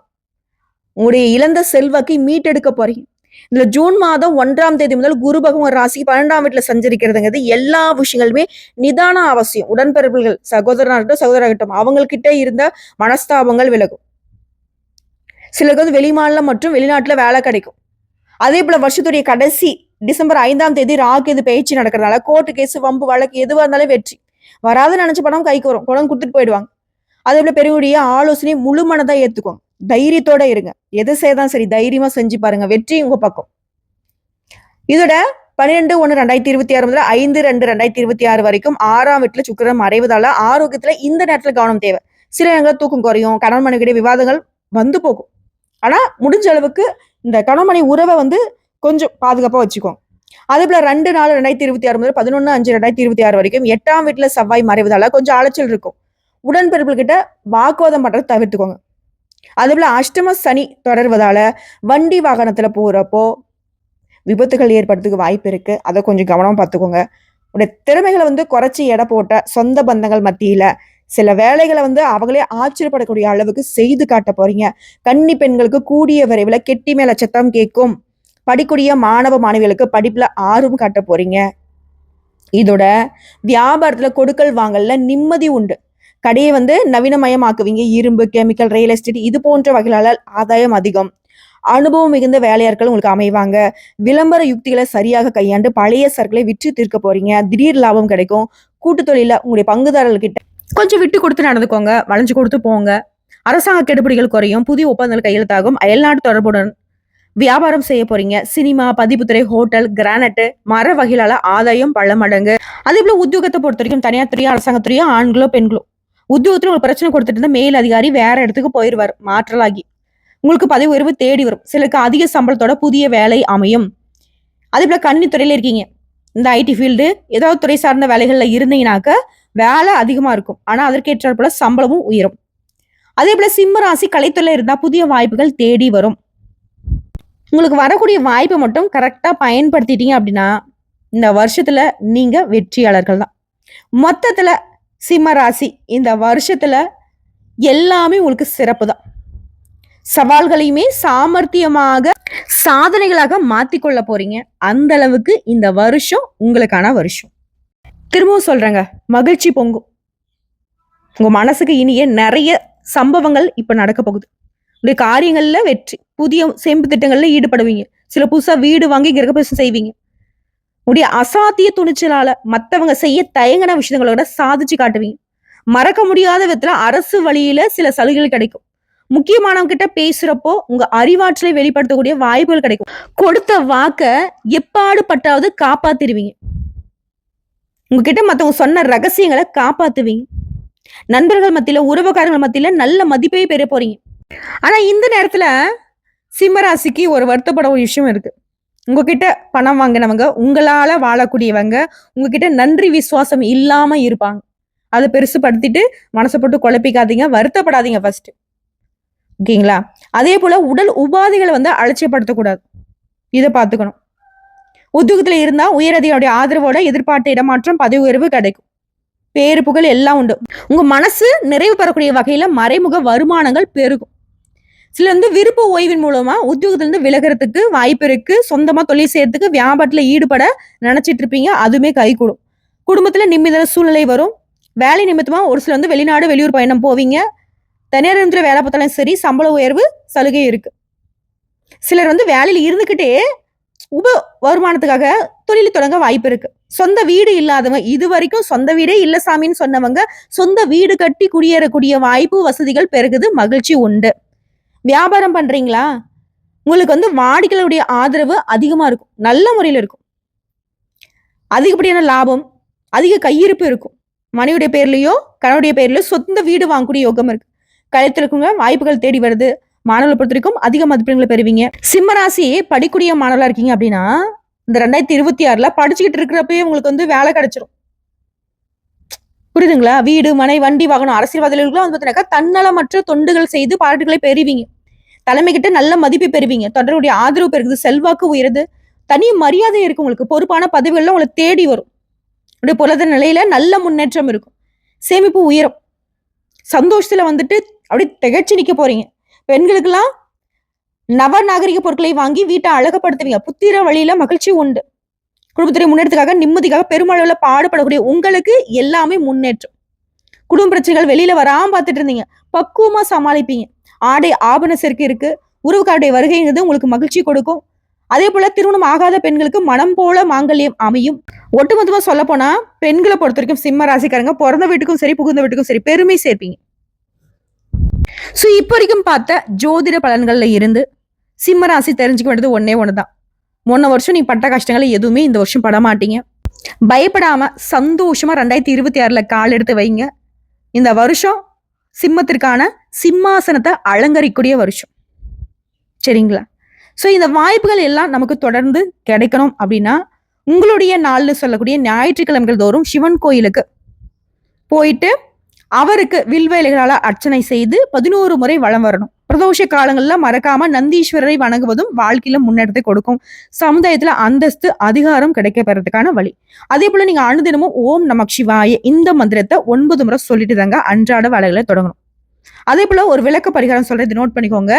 உங்களுடைய இழந்த செல்வாக்கை மீட்டெடுக்க போறீங்க. இதுல ஜூன் மாதம் ஒன்றாம் தேதி முதல் குரு பகவான் ராசி பன்னெண்டாம் வீட்டுல சஞ்சரிக்கிறதுங்கிறது எல்லா விஷயங்களுமே நிதான அவசியம். உடன்பிறப்புகள் சகோதரனாகட்டும் சகோதராகட்டும் அவங்கக்கிட்ட இருந்த மனஸ்தாபங்கள் விலகும். சிலருக்கு வந்து வெளிமாநிலம் மற்றும் வெளிநாட்டுல வேலை கிடைக்கும். அதே போல வருஷத்துடைய கடைசி டிசம்பர் ஐந்தாம் தேதி ராகு பயிற்சி நடக்கிறதுனால கோர்ட்டு கேஸ் வம்பு வழக்கு எதுவாக இருந்தாலும் வெற்றி. வராது நினைச்ச பணம் கைக்கு வரும். குடம் கொடுத்துட்டு போயிடுவாங்க. அதே போல பெரியவுடைய ஆலோசனை முழு மனதா ஏத்துக்கோங்க தைரியத்தோட இருங்க. எது செய்தாலும் சரி தைரியமா செஞ்சு பாருங்க. வெற்றி உங்க பக்கம். இதோட பன்னிரெண்டு ஒன்று ரெண்டாயிரத்தி இருபத்தி ஆறு முதல் ஐந்து ரெண்டு ரெண்டாயிரத்தி இருபத்தி ஆறு வரைக்கும் ஆறாம் வீட்டில் சுக்கரம் அடைவதால ஆரோக்கியத்துல இந்த நேரத்துல கவனம் தேவை. சில நேரங்கள் தூக்கம் குறையும் கணவன் மனைவிடைய விவாதங்கள் வந்து போகும். ஆனா முடிஞ்ச அளவுக்கு இந்த கணவன் உறவை வந்து கொஞ்சம் பாதுகாப்பா வச்சுக்கோங்க. அதே போல ரெண்டு நாலு ரெண்டாயிரத்தி இருபத்தி ஆறு முதல் பதினொன்று அஞ்சு ரெண்டாயிரத்தி இருபத்தி ஆறு வரைக்கும் எட்டாம் வீட்டில் செவ்வாய் மறைவதால கொஞ்சம் அலைச்சல் இருக்கும். உடன்பிறப்புகிட்ட கிட்ட வாக்குவாதம் பண்றதை தவிர்த்துக்கோங்க. அதே அஷ்டம சனி தொடர்வதால வண்டி வாகனத்துல போகிறப்போ விபத்துகள் ஏற்படுறதுக்கு வாய்ப்பு இருக்கு. அதை கொஞ்சம் கவனமாக பார்த்துக்கோங்க உடைய திறமைகளை வந்து குறைச்சி எடை போட்ட சொந்த பந்தங்கள் மத்தியில சில வேலைகளை வந்து அவங்களே ஆச்சரியப்படக்கூடிய அளவுக்கு செய்து காட்ட போறீங்க. கன்னி பெண்களுக்கு கூடிய விரைவில் கெட்டி மேல சத்தம் கேட்கும். படிக்கூடிய மாணவ மாணவிகளுக்கு படிப்புல ஆர்வம் காட்ட போறீங்க. இதோட வியாபாரத்துல கொடுக்கல் வாங்கல்ல நிம்மதி உண்டு. கடையை வந்து நவீனமயமாக்குவீங்க. இரும்பு கெமிக்கல் ரியல் எஸ்டேட் இது போன்ற வகைகளால் ஆதாயம் அதிகம். அனுபவம் மிகுந்த வேலையாட்கள் உங்களுக்கு அமைவாங்க. விளம்பர யுக்திகளை சரியாக கையாண்டு பழைய சரக்குகளை விற்று தீர்க்க போறீங்க. திடீர் லாபம் கிடைக்கும். கூட்டு தொழில உங்களுடைய பங்குதாரர்கிட்ட கொஞ்சம் விட்டு கொடுத்து நடந்துக்கோங்க. வளைஞ்சு கொடுத்து போங்க. அரசாங்க கெடுபிடிகள் குறையும். புதிய ஒப்பந்தங்கள் கையெழுத்தாகும். அயல்நாட்டு தொடர்புடன் வியாபாரம் செய்ய போறீங்க. சினிமா பதிப்புத்துறை ஹோட்டல் கிரானட்டு மர வகையிலால ஆதாயம் பல மடங்கு. அதே போல உத்தியோகத்தை பொறுத்த வரைக்கும் தனியார் துறையோ அரசாங்கத்துறையோ ஆண்களோ பெண்களோ உத்தியோகத்தில் உங்களுக்கு பிரச்சனை கொடுத்துட்டு இருந்தால் மேல் அதிகாரி வேற இடத்துக்கு போயிடுவார் மாற்றலாகி. உங்களுக்கு பதவி உயர்வு தேடி வரும். சிலருக்கு அதிக சம்பளத்தோட புதிய வேலை அமையும். அதே போல கன்னித்துறையில் இருக்கீங்க. இந்த ஐடி ஃபீல்டு ஏதாவது துறை சார்ந்த வேலைகளில் இருந்தீங்கன்னாக்க வேலை அதிகமாக இருக்கும். ஆனால் அதற்கேற்றாற் போல சம்பளமும் உயரும். அதே போல சிம்ம ராசி கலைத்துறையில் இருந்தால் புதிய வாய்ப்புகள் தேடி வரும். உங்களுக்கு வரக்கூடிய வாய்ப்பை மட்டும் கரெக்டாக பயன்படுத்திட்டீங்க அப்படின்னா இந்த வருஷத்தில் நீங்கள் வெற்றியாளர்கள் தான். மொத்தத்தில் சிம்மராசி இந்த வருஷத்துல எல்லாமே உங்களுக்கு சிறப்பு தான் சவால்களையுமே சாமர்த்தியமாக சாதனைகளாக மாத்திக்கொள்ள போறீங்க. அந்த அளவுக்கு இந்த வருஷம் உங்களுக்கான வருஷம். திரும்பவும் சொல்றேங்க மகிழ்ச்சி பொங்கும். உங்க மனசுக்கு இனிய நிறைய சம்பவங்கள் இப்ப நடக்க போகுது. உங்களுடைய காரியங்கள்ல வெற்றி புதிய சேமிப்பு திட்டங்கள்ல ஈடுபடுவீங்க. சில புதுசா வீடு வாங்கி கிரகப்பிரவேசம் செய்வீங்க. உடைய அசாத்திய துணிச்சலால மத்தவங்க செய்ய தயங்கின விஷயங்களோட சாதிச்சு காட்டுவீங்க. மறக்க முடியாத விதத்துல அரசு வழியில சில சலுகைகள் கிடைக்கும். முக்கியமானவங்க கிட்ட பேசுறப்போ உங்க அறிவாற்றலை வெளிப்படுத்தக்கூடிய வாய்ப்புகள் கிடைக்கும். கொடுத்த வாக்க எப்பாடு பட்டாவது காப்பாத்திருவீங்க. உங்ககிட்ட மத்தவங்க சொன்ன ரகசியங்களை காப்பாத்துவீங்க. நண்பர்கள் மத்தியில உறவுக்காரர்கள் மத்தியில நல்ல மதிப்பை பெற போறீங்க. ஆனா இந்த நேரத்துல சிம்மராசிக்கு ஒரு வருத்தப்பட ஒரு விஷயம் இருக்கு. உங்ககிட்ட பணம் வாங்கினவங்க உங்களால வாழக்கூடியவங்க உங்ககிட்ட நன்றி விசுவாசம் இல்லாம இருப்பாங்க. அதை பெருசுப்படுத்திட்டு மனசை போட்டு குழப்பிக்காதீங்க வருத்தப்படாதீங்க ஃபர்ஸ்ட் ஓகேங்களா? அதே போல உடல் உபாதைகளை வந்து அலட்சியப்படுத்தக்கூடாது. இதை பார்த்துக்கணும். உத்தியோகத்துல இருந்தா உயரதிகாரியோட ஆதரவோட எதிர்பார்த்த இடமாற்றம் பதவி உயர்வு கிடைக்கும். பேரு புகழ் எல்லாம் உண்டு. உங்க மனசு நிறைவு பெறக்கூடிய வகையில மறைமுக வருமானங்கள் பெருகும். சில வந்து விருப்ப ஓய்வின் மூலமா உத்தியோகத்திலிருந்து விலகிறதுக்கு வாய்ப்பு இருக்கு. சொந்தமா தொழில் செய்யறதுக்கு வியாபாரத்துல ஈடுபட நினைச்சிட்டு இருப்பீங்க. அதுவுமே கைகூடும் குடும்பத்துல நிம்மதியான சூழ்நிலை வரும். வேலை நிமித்தமா ஒரு சில வந்து வெளிநாடு வெளியூர் பயணம் போவீங்க. தனியார் நிறுவனத்துல வேலை பார்த்தாலும் சரி சம்பள உயர்வு சலுகை இருக்கு. சிலர் வந்து வேலையில் இருந்துக்கிட்டே உப வருமானத்துக்காக தொழில் தொடங்க வாய்ப்பு இருக்கு. சொந்த வீடு இல்லாதவங்க இது வரைக்கும் சொந்த வீடே இல்ல சாமின்னு சொன்னவங்க சொந்த வீடு கட்டி குடியேறக்கூடிய வாய்ப்பு வசதிகள் பெருகுது. மகிழ்ச்சி உண்டு. வியாபாரம் பண்றீங்களா? உங்களுக்கு வந்து வாடிக்கையாளருடைய ஆதரவு அதிகமாக இருக்கும். நல்ல முறையில் இருக்கும். அதிகப்படியான லாபம் அதிக கையிருப்பு இருக்கும். மனைவியுடைய பேர்லேயோ கணவருடைய பேர்லையோ சொந்த வீடு வாங்கக்கூடிய யோகம் இருக்கு. கழுத்தில் இருக்கவங்க வாய்ப்புகள் தேடி வருது. மாணவர்களை பொறுத்த வரைக்கும் அதிக மதிப்பெண்களை பெறுவீங்க. சிம்மராசி படிக்கூடிய மாணவர்களாக இருக்கீங்க அப்படின்னா இந்த ரெண்டாயிரத்தி இருபத்தி ஆறில் படிச்சுக்கிட்டு இருக்கிறப்பயே உங்களுக்கு வந்து வேலை கிடைச்சிரும். புரியுதுங்களா வீடு மனை வண்டி வாகனம் அரசியல்வாதிகளுக்குலாம் வந்து பார்த்தீங்கன்னாக்கா தன்னலமற்ற தொண்டுகள் செய்து பாராட்டுகளை பெறுவீங்க. தலைமை கிட்ட நல்ல மதிப்பை பெறுவீங்க. தொடருடைய ஆதரவு பெருகுது செல்வாக்கு உயருது. தனி மரியாதை இருக்கு உங்களுக்கு. பொறுப்பான பதவிகள்லாம் உங்களை தேடி வரும். உடைய பொருளாதார நிலையில நல்ல முன்னேற்றம் இருக்கும். சேமிப்பு உயரும். சந்தோஷத்துல வந்துட்டு அப்படியே திகச்சு நிக்க போறீங்க. பெண்களுக்கெல்லாம் நவ நாகரிக பொருட்களை வாங்கி வீட்டை அழகப்படுத்துவீங்க புத்திர வழியில மகிழ்ச்சி உண்டு. குடும்பத்துறை முன்னேற்றத்துக்காக நிம்மதிக்காக பெருமளவில் பாடுபடக்கூடிய உங்களுக்கு எல்லாமே முன்னேற்றம். குடும்ப பிரச்சனைகள் வெளியில வராமல் பார்த்துட்டு இருந்தீங்க. பக்குவமா சமாளிப்பீங்க. ஆடை ஆபண சேர்க்கை இருக்கு. உறவுக்காருடைய வருகைங்கிறது உங்களுக்கு மகிழ்ச்சி கொடுக்கும். அதே போல திருமணம் ஆகாத பெண்களுக்கு மனம் போல மாங்கல்யம் அமையும். ஒட்டுமொத்தமா சொல்ல போனா பெண்களை பொறுத்த வரைக்கும் சிம்ம ராசிக்காரங்க பிறந்த வீட்டுக்கும் சரி புகுந்த வீட்டுக்கும் சரி பெருமை சேர்ப்பீங்க. ஸோ இப்போ வரைக்கும் பார்த்த ஜோதிட பலன்கள்ல இருந்து சிம்ம ராசி தெரிஞ்சுக்க வேண்டியது ஒன்னே ஒன்று தான் முன்ன வருஷம் நீ பட்ட கஷ்டங்களை எதுவுமே இந்த வருஷம் பட மாட்டீங்க பயப்படாம சந்தோஷமா ரெண்டாயிரத்தி இருபத்தி ஆறுல கால் எடுத்து வைங்க. இந்த வருஷம் சிம்மத்திற்கான சிம்மாசனத்தை அலங்கரிக்கூடிய வருஷம். சரிங்களா? ஸோ இந்த வாய்ப்புகள் எல்லாம் நமக்கு தொடர்ந்து கிடைக்கணும் அப்படின்னா உங்களுடைய நாள்னு சொல்லக்கூடிய ஞாயிற்றுக்கிழமைகள் தோறும் சிவன் கோயிலுக்கு போயிட்டு அவருக்கு வில்வேலைகளால் அர்ச்சனை செய்து பதினோரு முறை வளம் வரணும். பிரதோஷ காலங்கள்ல மறக்காம நந்தீஸ்வரரை வணங்குவதும் வாழ்க்கையில முன்னேற்றத்தை கொடுக்கும். சமுதாயத்துல அந்தஸ்து அதிகாரம் கிடைக்கப்படுறதுக்கான பெறதுக்கான வழி. அதே போல நீங்க அனுதினமும் ஓம் நமக் சிவாய இந்த மந்திரத்தை ஒன்பது முறை சொல்லிட்டு தாங்க அன்றாட வேலைகளை தொடங்கணும். அதே போல ஒரு விளக்க பரிகாரம் சொல்றது நோட் பண்ணிக்கோங்க.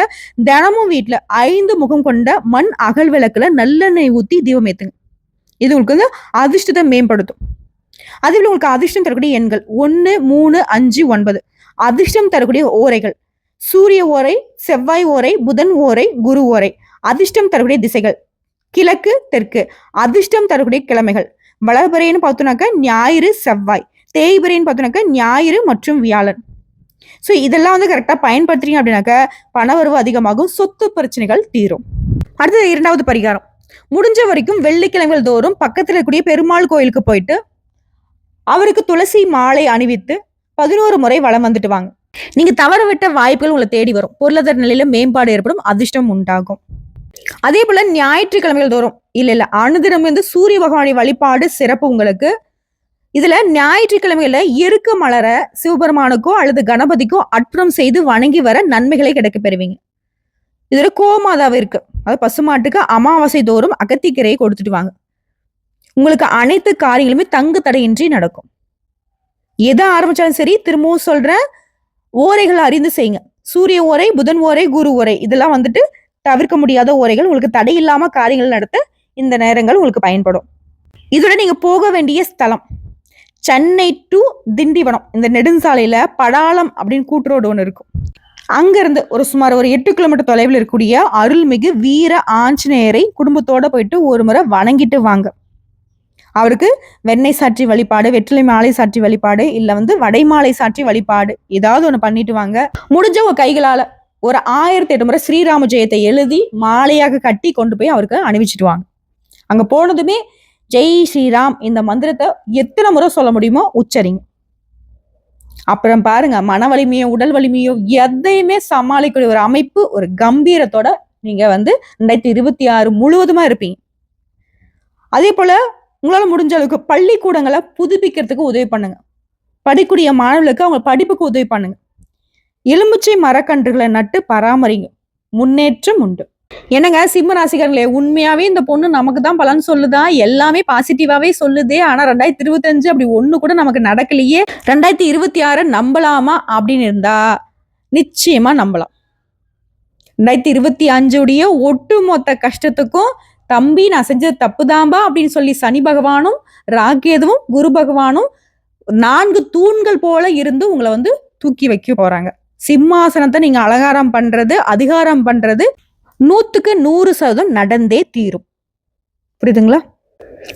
தினமும் வீட்டுல ஐந்து முகம் கொண்ட மண் அகல் விளக்குல நல்லெண்ணெய் ஊத்தி தீபம் ஏத்துங்க. இது உங்களுக்கு வந்து அதிர்ஷ்டத்தை மேம்படுத்தும். அதே உங்களுக்கு அதிர்ஷ்டம் தரக்கூடிய எண்கள் ஒன்று மூணு அஞ்சு ஒன்பது. அதிர்ஷ்டம் தரக்கூடிய ஓரைகள். சூரிய ஓரை செவ்வாய் ஓரை புதன் ஓரை குரு ஓரை. அதிர்ஷ்டம் தரக்கூடிய திசைகள். கிழக்கு தெற்கு. அதிர்ஷ்டம் தரக்கூடிய கிழமைகள். வளர்பிறைன்னு பார்த்தோம்னாக்க ஞாயிறு செவ்வாய். தேய்பிறைன்னு பார்த்தோம்னாக்க ஞாயிறு மற்றும் வியாழன். ஸோ இதெல்லாம் வந்து கரெக்டாக பயன்படுத்துறீங்க அப்படின்னாக்க பணவரவு அதிகமாகும் சொத்து பிரச்சனைகள் தீரும். அடுத்தது இரண்டாவது பரிகாரம். முடிஞ்ச வரைக்கும் வெள்ளிக்கிழமைகள் தோறும் பக்கத்தில் இருக்கக்கூடிய பெருமாள் கோயிலுக்கு போயிட்டு அவருக்கு துளசி மாலை அணிவித்து பதினோரு முறை வளம் வந்துட்டு வாங்க. நீங்க தவற விட்ட வாய்ப்புகள் உங்களை தேடி வரும். பொருளாதார நிலையில மேம்பாடு ஏற்படும் அதிர்ஷ்டம் உண்டாகும். அதே போல ஞாயிற்றுக்கிழமைகள் தோறும் இல்ல இல்ல அனுதினம் வந்து சூரிய பகவானுடைய வழிபாடு சிறப்பு உங்களுக்கு. இதுல ஞாயிற்றுக்கிழமையில எருக்க மலர சிவபெருமானுக்கோ அல்லது கணபதிக்கோ அற்புதம் செய்து வணங்கி வர நன்மைகளை கிடைக்க பெறுவீங்க. இதுல கோமாதாவு இருக்கு. அது பசுமாட்டுக்கு அமாவாசை தோறும் அகத்திக்கரையை கொடுத்துட்டு வாங்க. உங்களுக்கு அனைத்து காரியங்களுமே தங்கு தடையின்றி நடக்கும். எதை ஆரம்பிச்சாலும் சரி திரும்பவும் சொல்றேன் ஓரைகளை அறிந்து செய்யுங்க. சூரிய ஓரை புதன் ஓரை குரு ஓரை இதெல்லாம் வந்துட்டு தவிர்க்க முடியாத ஓரைகள் உங்களுக்கு தடை இல்லாம காரியங்கள் நடத்த இந்த நேரங்கள் உங்களுக்கு பயன்படும். இதோட நீங்க போக வேண்டிய ஸ்தலம் சென்னை டு திண்டிவனம். இந்த நெடுஞ்சாலையில படாளம் அப்படின்னு கூட்டுரோடு ஒன்று இருக்கும். அங்கிருந்து ஒரு சுமார் ஒரு எட்டு கிலோமீட்டர் தொலைவில் இருக்கக்கூடிய அருள்மிகு வீர ஆஞ்சநேயரை குடும்பத்தோட போயிட்டு ஒரு முறை வணங்கிட்டு வாங்க. அவருக்கு வெண்ணெய் சாற்றி வழிபாடு வெற்றிலை மாலை சாற்றி வழிபாடு இல்லை வந்து வடை மாலை சாற்றி வழிபாடு ஏதாவது ஒன்று பண்ணிட்டு வாங்க. முடிஞ்ச கைகளால் ஒரு ஆயிரத்தி எட்டு முறை ஸ்ரீராம ஜெயத்தை எழுதி மாலையாக கட்டி கொண்டு போய் அவருக்கு அணிவிச்சிட்டு வாங்க போனதுமே ஜெய் ஸ்ரீராம் இந்த மந்திரத்தை எத்தனை முறை சொல்ல முடியுமோ உச்சரிங்க. அப்புறம் பாருங்க மன வலிமையோ உடல் வலிமையோ எதையுமே சமாளிக்கக்கூடிய ஒரு அமைப்பு ஒரு கம்பீரத்தோட நீங்க வந்து ரெண்டாயிரத்தி இருபத்தி ஆறு முழுவதுமா இருப்பீங்க. அதே போல உங்களால் முடிஞ்ச அளவுக்கு பள்ளிக்கூடங்களை புதுப்பிக்கிறதுக்கு உதவி பண்ணுங்க. படிக்கூடிய மாணவர்களுக்கு அவங்க படிப்புக்கு உதவி பண்ணுங்க. எலும்புச்சை மரக்கன்றுகளை நட்டு பராமரிங்க. முன்னேற்றம் உண்டு. என்னங்க சிம்ம ராசிகர்களே உண்மையாவே இந்த பொண்ணு நமக்கு தான் பலன் சொல்லுதா? எல்லாமே பாசிட்டிவாவே சொல்லுதே. ஆனா ரெண்டாயிரத்தி இருபத்தஞ்சு அப்படி ஒண்ணு கூட நமக்கு நடக்கலையே. ரெண்டாயிரத்தி இருபத்தி ஆறு நம்பலாமா அப்படின்னு இருந்தா நிச்சயமா நம்பலாம். ரெண்டாயிரத்தி இருபத்தி அஞ்சுடைய ஒட்டுமொத்த கஷ்டத்துக்கும் தம்பி நான் செஞ்சது தப்புதாம்பா அப்படின்னு சொல்லி சனி பகவானும் ராகேதுவும் குரு பகவானும் நான்கு தூண்கள் போல இருந்து உங்களை வந்து தூக்கி வைக்க போறாங்க. சிம்மாசனத்தை நீங்க அலங்காரம் பண்றது அதிகாரம் பண்றது நூத்துக்கு நூறு சதவீதம் நடந்தே தீரும். புரியுதுங்களா?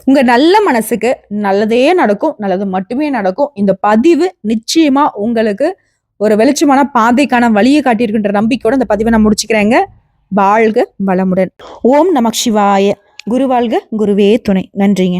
உங்க நல்ல மனசுக்கு நல்லதே நடக்கும் நல்லது மட்டுமே நடக்கும். இந்த பதிவு நிச்சயமா உங்களுக்கு ஒரு வெளிச்சமான பாதைக்கான வழியை காட்டியிருக்கின்ற நம்பிக்கையோட இந்த பதிவை நான் முடிச்சுக்கிறேங்க. வாழ்க வளமுடன். ஓம் நமக் சிவாய. குருவாழ்க குருவே துணை. நன்றிங்க.